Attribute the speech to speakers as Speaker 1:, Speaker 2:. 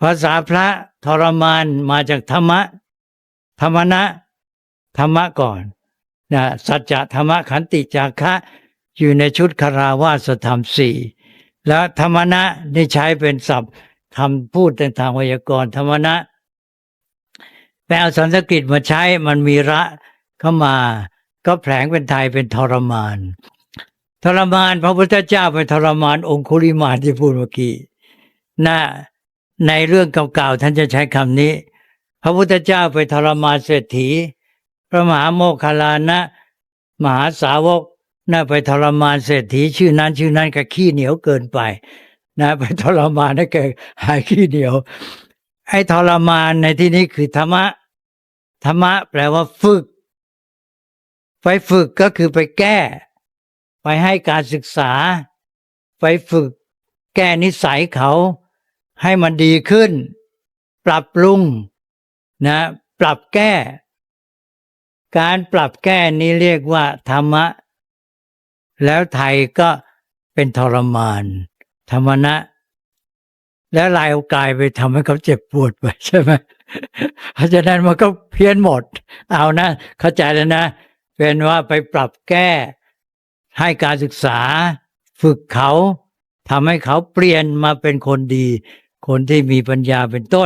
Speaker 1: ภาษาพระทรมานมาจากธรรมะ ธรรมนะ ธรรมะก่อนนะสัจจะธรรมะขันติจาคะอยู่ในชุดคาราวาสธรรมสี่แล้วธรรมนะนี่ใช้เป็นศัพท์คำพูดในทางไวยากรณ์ธรรมนะแต่เอาสันสกฤตมาใช้มันมีระเข้ามา ก็แผลงเป็นไทยเป็นทรมาน ทรมาน พระพุทธเจ้าไปทรมานองคุลิมานที่พูดเมื่อกี้นะ ในเรื่องเก่าๆท่านจะใช้คำนี้ พระพุทธเจ้าไปทรมานเศรษฐี พระมหาโมคคลลานะ มหาสาวกน่าไปทรมานเศรษฐีชื่อนั้นชื่อนั้นก็ขี้เหนียวเกินไปนะไปทรมานให้แกหายขี้เหนียว ไอ้ทรมานในที่นี้คือธรรมะธรรมะแปลว่าฝึก ไปฝึกก็คือไปแก้ ไปให้การศึกษา ไปฝึกแก้นิสัยเขา ให้มันดีขึ้น ปรับปรุงนะ ปรับแก้ การปรับแก้นี้เรียกว่า ธรรมะ แล้วไทยก็เป็นทรมาน ธรรมนะ แล้วลายกายไปทำให้เขาเจ็บปวดไปใช่ไหมเพราะฉะนั้นมันก็เพี้ยนหมด เอานะ เข้าใจแล้วนะ เป็นว่าไปปรับแก้ ให้การศึกษา ฝึกเขาทำให้เขาเปลี่ยนมาเป็นคนดี คนที่มีปัญญาเป็นต้น